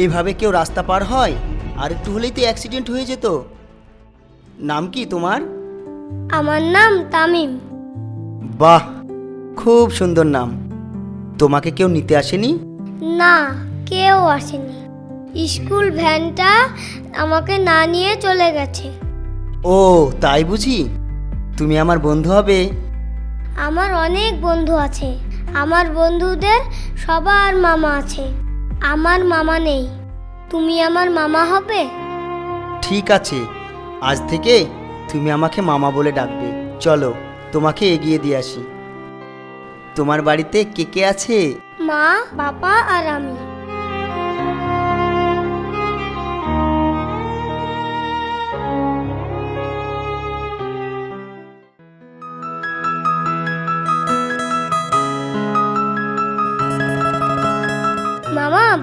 এইভাবে কেউ রাস্তা পার হয়? আর একটু হলেই তো অ্যাক্সিডেন্ট হয়ে যেত। নাম কি তোমার? আমার নাম তামিম। বাহ খুব সুন্দর নাম। তোমাকে কেউ নিতে আসেনি? না কেউ আসেনি। স্কুল ভ্যানটা আমাকে না নিয়ে চলে গেছে। ও তাই বুঝি? তুমি আমার বন্ধু হবে। আমার অনেক বন্ধু আছে। আমার বন্ধুদের সবার মামা আছে। আমার মামা নেই। তুমি আমার মামা হবে? ঠিক আছে। আজ থেকে তুমি আমাকে মামা বলে ডাকবে। চলো তোমাকে এগিয়ে দিয়ে আসি। তোমার বাড়িতে কে কে আছে? মা বাবা আর আমি।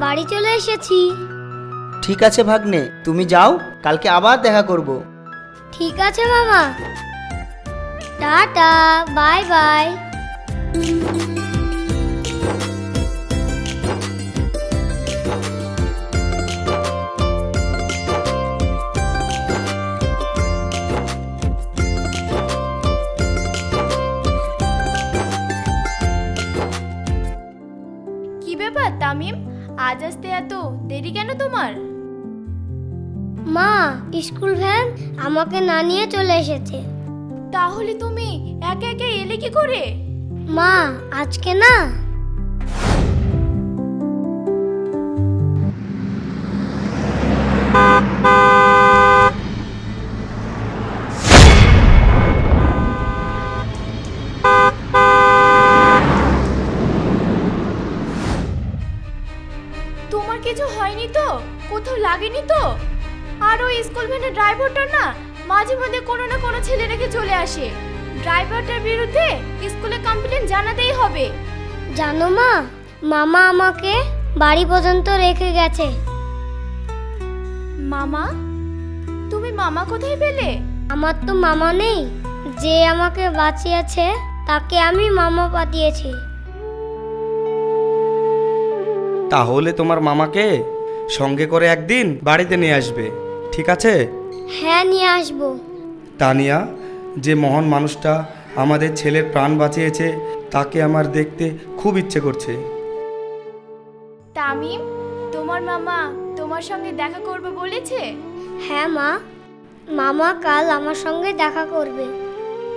বাড়ি চলে এসেছি। ঠিক আছে ভাগ্নে তুমি যাও কালকে আবার দেখা করব। ঠিক আছে বাবা tata bye bye. School van আমাকে না নিয়ে চলে এসেছে। তাহলে তুমি একে একে এলে কি করে? মা আজকে না আসে। ড্রাইভারটার বিরুদ্ধে স্কুলে কমপ্লেন জানাতেই হবে। জানো মা মামা আমাকে বাড়ি পর্যন্ত রেখে গেছে। মামা? তুমি মামা কোথায় পেলে? আমার তো মামা নেই। যে আমাকে বাঁচিয়েছে তাকে আমি মামা পাঠিয়েছি। তাহলে তোমার মামাকে সঙ্গে করে একদিন বাড়িতে নিয়ে আসবে ঠিক আছে? হ্যাঁ নিয়ে আসব। তানিয়া? যে মহান মানুষটা আমাদের ছেলের প্রাণ বাঁচিয়েছে তাকে আমার দেখতে খুব ইচ্ছে করছে। তামিম তোমার মামা তোমার সঙ্গে দেখা করবে বলেছে? হ্যাঁ মা মামা কাল আমার সঙ্গে দেখা করবে।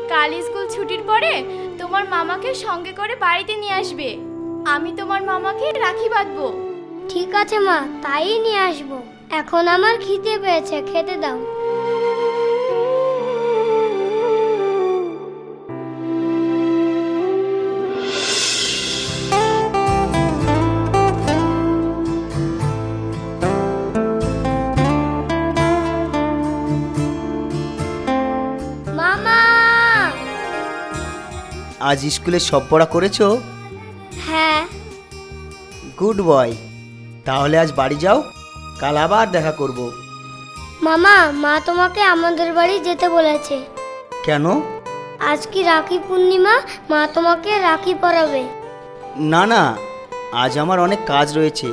কাল স্কুল ছুটির পরে তোমার মামাকে সঙ্গে করে বাড়িতে নিয়ে আসবে। আমি তোমার মামাকে রাখি বাঁধবো। ঠিক আছে মা তাই নিয়ে আসব। এখন আমার খিদে পেয়েছে খেতে দাও। আজ স্কুলে সব পড়া করেছ? হ্যাঁ। Good boy. তাহলে আজ বাড়ি যাও কাল আবার দেখা করব। মামা মা তোমাকে আমাদের বাড়ি যেতে বলেছে। কেন? আজ কি রাখি পূর্ণিমা? মা তোমাকে রাখি পরাবে। না না আজ আমার অনেক কাজ রয়েছে।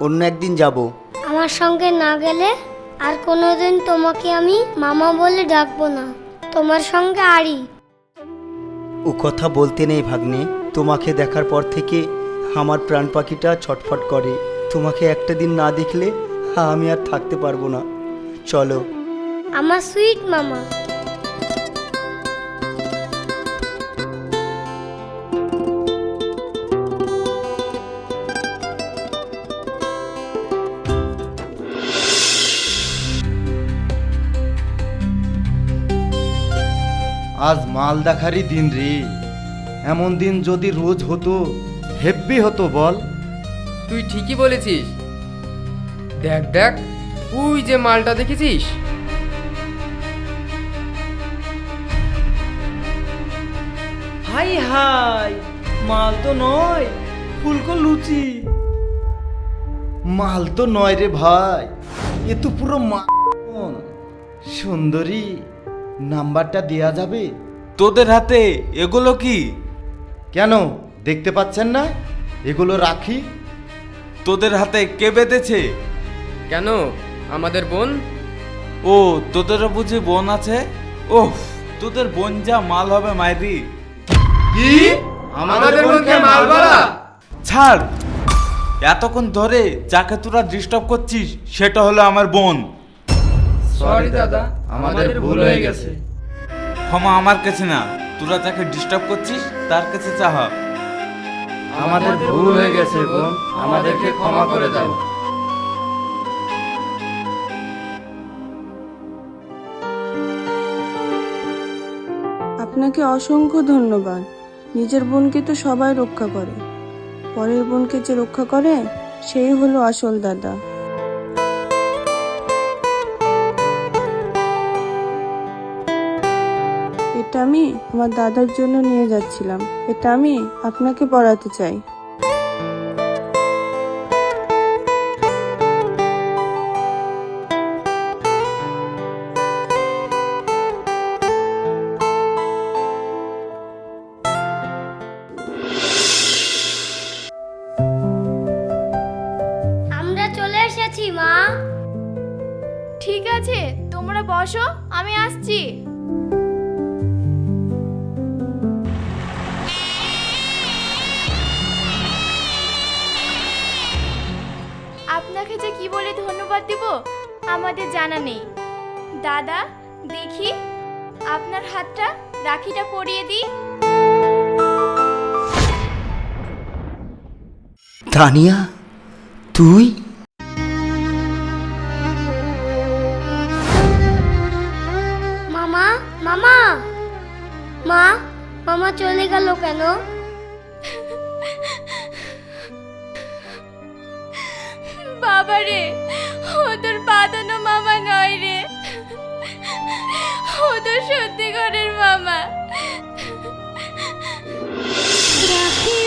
অন্য একদিন যাব। আমার সঙ্গে না গেলে আর কোনোদিন তোমাকে আমি মামা বলে ডাকবো না। তোমার সঙ্গে আড়ি ও কথা বলতে নেই ভাগ্নে। তোমাকে দেখার পর থেকে আমার প্রাণ পাখিটা ছটফট করে। তোমাকে একটা দিন না দেখলে আমি আর থাকতে পারব না। চলো। আমার সুইট মামা। আজ মাল দেখারই দিন রে। এমন দিন যদি রোজ হতো হেব্বি হতো বল। তুই ঠিকই বলেছিস। দেখ দেখ ওই যে মালটা দেখেছিস। হাই হাই মাল তো নয় ফুলকো লুচি। মাল তো নয় রে ভাই এ তো পুরো মা সুন্দরী। নাম্বারটা দেয়া যাবে? তোদের হাতে এগুলো কি? কেন? দেখতে পাচ্ছেন না? এগুলো রাখি। তোদের হাতে কে বেঁধেছে? কেন? আমাদের বোন? ও তোদেরও বুঝি বোন আছে? ওহ তোদের বোন যা মাল হবে মাইরি। কি? আমাদের বোনকে মাল বলা? ছাড়। এতক্ষণ ধরে যাকে তোরা ডিস্টার্ব করছিস সেটা হলো আমার বোন। সরি দাদা আমাদের ভুল হয়ে গেছে। ক্ষমা আমার কাছে না। তোরা যাকে ডিস্টার্ব করছিস তার কাছে চাহা আমাদের ভুল হয়ে গেছে বোন। আমাদেরকে ক্ষমা করে দাও। আপনাকে অসংখ্য ধন্যবাদ। নিজের বোনকে তো সবাই রক্ষা করে। পরের বোনকে যে রক্ষা করে সেই হলো আসল দাদা। এটা আমি আমার দাদার জন্য নিয়ে যাচ্ছিলাম। এটা আমি আপনাকে পড়াতে চাই। আমরা চলে এসেছি মা। ঠিক আছে তোমরা বসো আমি আসছি। কি বলে ধন্যবাদ দিব? আমাদের জানা নেই। দাদা দেখি। আপনার হাতটা রাখিটা পরিয়ে দিই। তানিয়া তুই? মামা মামা। মা মামা চলে গেল কেন? বাবা রে ও তোর বাঁধানো মামা নয় রে। ও তোর সত্যিকারের মামা। রাখি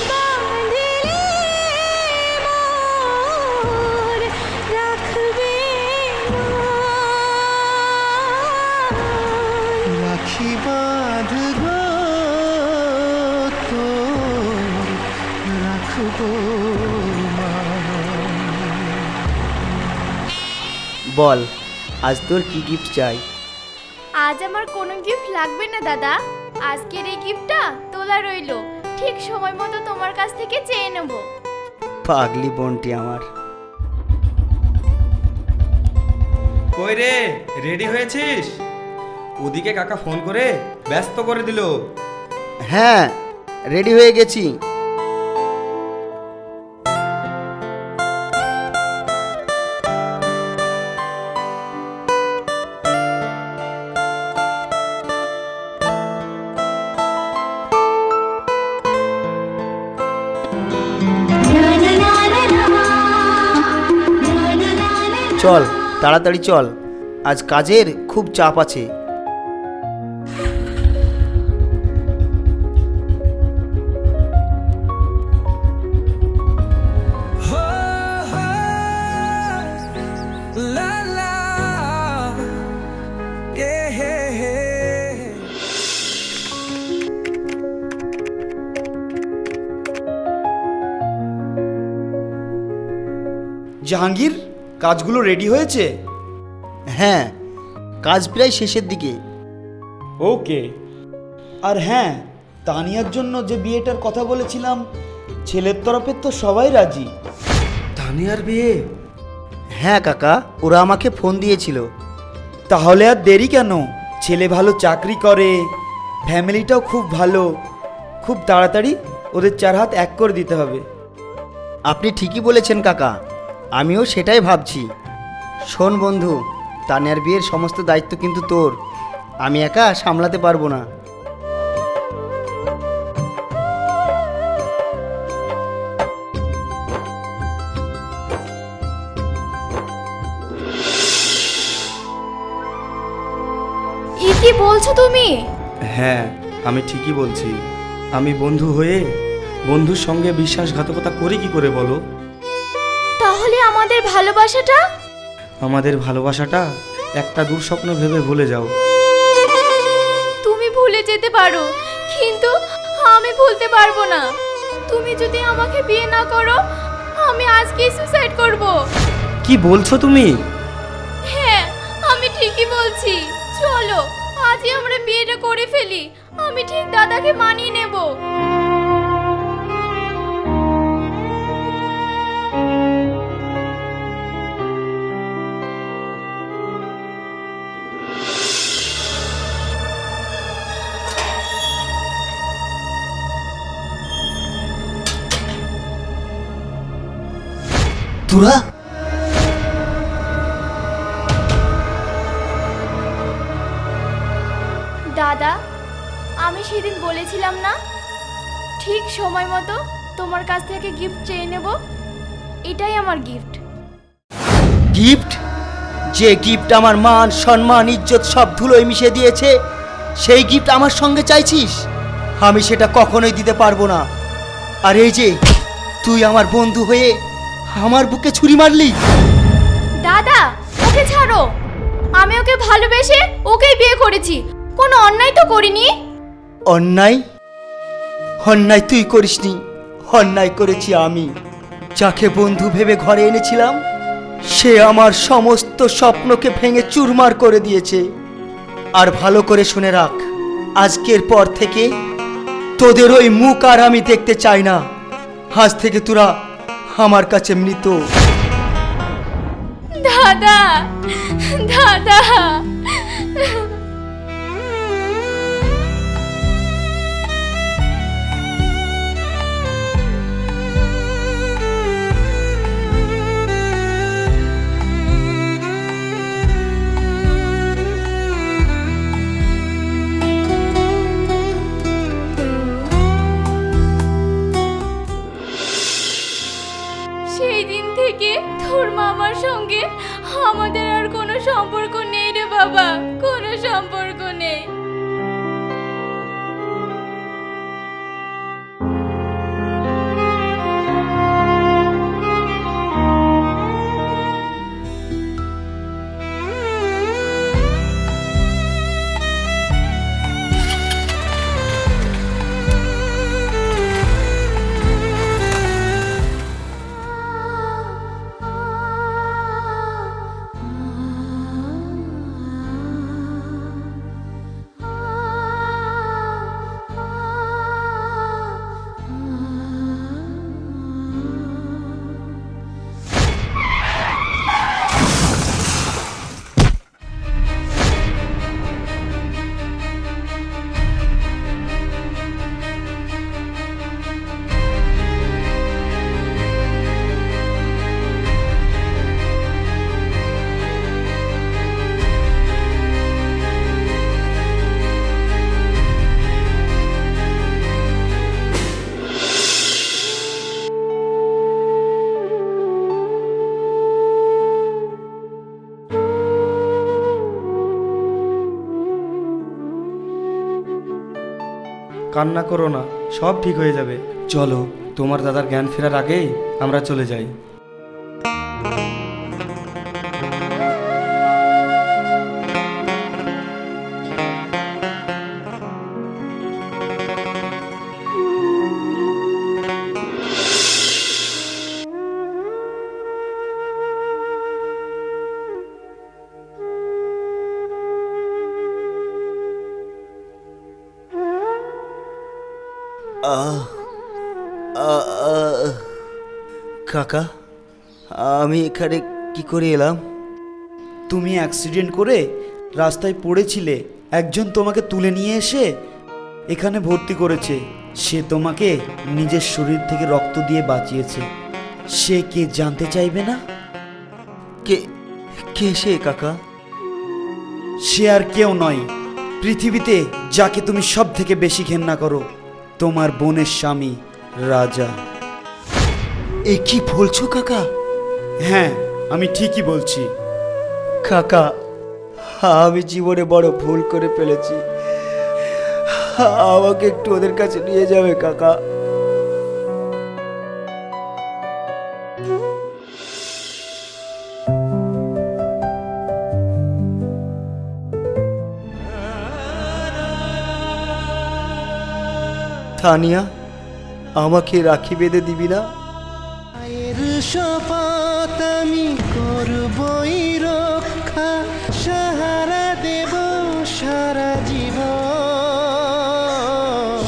বল আজ তোর কি গিফট চাই? আজ আমার কোনো গিফট লাগবে না দাদা। আজকের এই গিফটটা তোলা রইল। ঠিক সময় মতো তোমার কাছ থেকে চেয়ে নেব। পাগলি বোনটি আমার। কই রে রেডি হয়েছিস? ওদিকে কাকা ফোন করে ব্যস্ত করে দিল। হ্যাঁ রেডি হয়ে গেছি। চল তাড়াতাড়ি চল। আজ কাজের খুব চাপ আছে। জাহাঙ্গীর? কাজগুলো রেডি হয়েছে? হ্যাঁ কাজ প্রায় শেষের দিকে। ওকে। আর হ্যাঁ তানিয়ার জন্য যে বিয়েটার কথা বলেছিলাম ছেলের তরফের তো সবাই রাজি। তানিয়ার বিয়ে? হ্যাঁ কাকা ওরা আমাকে ফোন দিয়েছিল। তাহলে আর দেরি কেন? ছেলে ভালো চাকরি করে ফ্যামিলিটাও খুব ভালো। খুব তাড়াতাড়ি ওদের চার হাত এক করে দিতে হবে। আপনি ঠিকই বলেছেন কাকা। আমিও সেটাই ভাবছি। শোন বন্ধু তানিয়ার বিয়ের সমস্ত দায়িত্ব কিন্তু তোর। আমি একা সামলাতে পারব না। কি বলছো তুমি? হ্যাঁ আমি ঠিকই বলছি। আমি বন্ধু হয়ে বন্ধুর সঙ্গে বিশ্বাসঘাতকতা করি কি করে বলো? আমাদের ভালোবাসাটা? আমাদের ভালোবাসাটা একটা দুঃস্বপ্ন ভেবে ভুলে যাও। তুমি ভুলে যেতে পারো কিন্তু আমি ভুলতে পারব না। তুমি যদি আমাকে বিয়ে না করো আমি আজকেই সুসাইড করব। কি বলছো তুমি? হ্যাঁ আমি ঠিকই বলছি। চলো আজই আমরা বিয়েটা করে ফেলি। আমি ঠিক দাদাকে মানিয়ে নেব। তোরা? দাদা আমি সেদিন বলেছিলাম না? ঠিক সময় মতো তোমার কাছ থেকে গিফট চেয়ে নেব। এটাই আমার গিফট গিফট যে গিফট আমার মান সম্মান ইজ্জত সব ধুলোয় মিশে দিয়েছে সেই গিফট আমার সঙ্গে চাইছিস? আমি সেটা কখনোই দিতে পারব না। আর এই যে তুই আমার বন্ধু হয়ে আমার বুকে ছুরি মারলি? দাদা ওকে ছাড়ো। আমি ওকে ভালোবেসে ওকেই বিয়ে করেছি। কোনো অন্যায় তো করিনি। অন্যায়? অন্যায় তুই করিসনি। অন্যায় করেছি আমি। যাকে বন্ধু ভেবে ঘরে এনেছিলাম সে আমার সমস্ত স্বপ্নকে ভেঙে চুরমার করে দিয়েছে। আর ভালো করে শুনে রাখ আজকের পর থেকে তোদের ওই মুখ আর আমি দেখতে চাই না। আজ থেকে তোরা আমার কাছে মৃত। দাদা দাদা। থেকে তোর মামার সঙ্গে আমাদের আর কোনো সম্পর্ক নেই রে বাবা কোনো সম্পর্ক নেই। কান্না করো না, সব ঠিক হয়ে যাবে। চলো, তোমার দাদার জ্ঞান ফেরার আগেই আমরা চলে যাই। কাকা আমি এখানে কি করে এলাম? তুমি অ্যাক্সিডেন্ট করে রাস্তায় পড়েছিলে একজন তোমাকে তুলে নিয়ে এসে এখানে ভর্তি করেছে। সে তোমাকে নিজের শরীর থেকে রক্ত দিয়ে বাঁচিয়েছে। সে কে জানতে চাইবে না? কে কে সে কাকা? সে আর কেউ নয়। পৃথিবীতে যাকে তুমি সব থেকে বেশি ঘেন্না করো তোমার বোনের স্বামী রাজা। এ কি বলছো কাকা? হ্যাঁ আমি ঠিকই বলছি। কাকা আমি জীবনে বড় ভুল করে ফেলেছি। আমাকে একটু ওদের কাছে নিয়ে যাবে কাকা। থানিয়া আমাকে রাখি বেঁধে দিবি না? শপথ আমি করবই রক্ষা। সাহারা দেব সারা জীবন।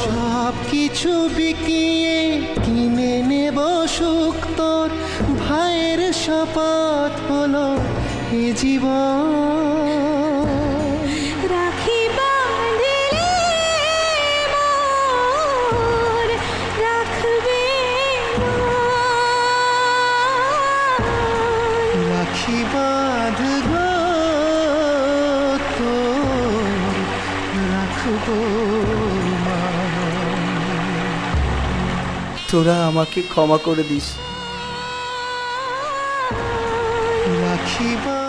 সব কিছু বিকিয়ে কিনে নেব সুখ তোর। ভাইয়ের শপথ হলো এ জীবন। তোরা আমাকে ক্ষমা করে দিস। রাখিবা।